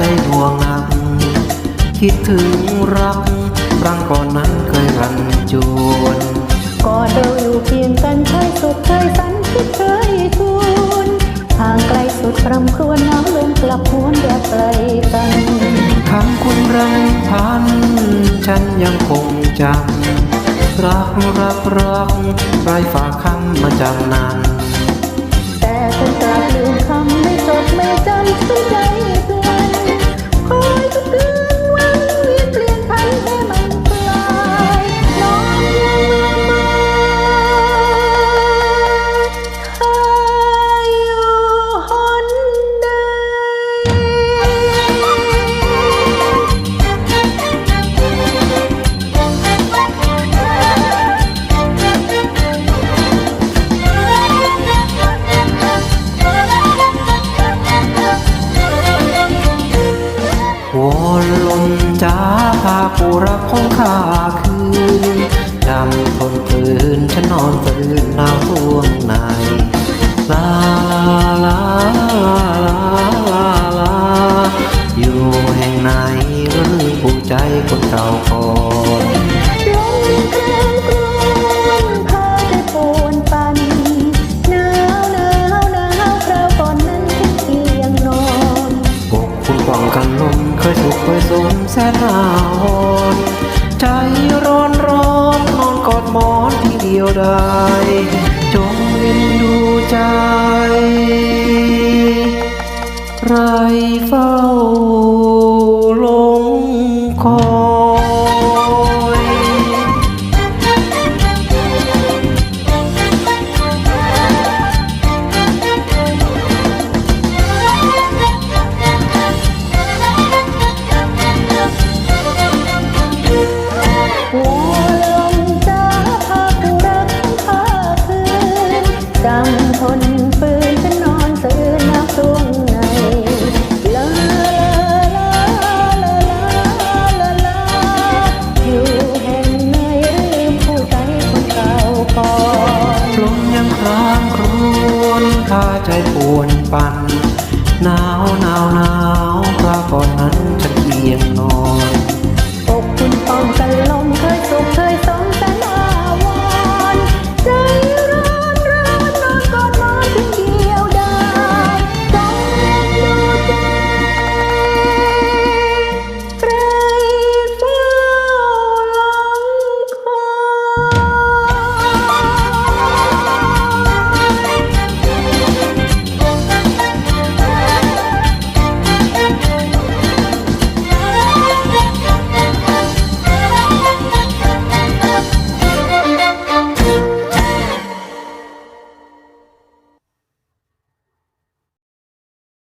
ใจดวงหนัก คิดถึงรักรังก่อนนั้นเคยรันจวนก่อนเราอยู่เพียงกันเคยสุขเคยสันคิดเคยทวนห่างไกลสุดครำครวญน้ำลงกลับหวนแยกไกลกันคำคุณรังพัน ฉันยังคงจำรักรักรักไรฝากคำมาจำนาน ไม่ รักของข้าคืนจำทนคืนฉันนอนตื่นหนาวท่วงในลาลาลาลาลาลาอยู่แห่งไหนหรือผู้ใจคนเก่าก่อน กันลมเคยสุขเคยสมแสนหาวรใจร้อนร้อนนอนกอดหมอนที่เดียวได้จงเอ็นดูใจ ไรเฝ้า ใจป่วนปั่นหนาวหนาวหนาวพระก่อนนั้น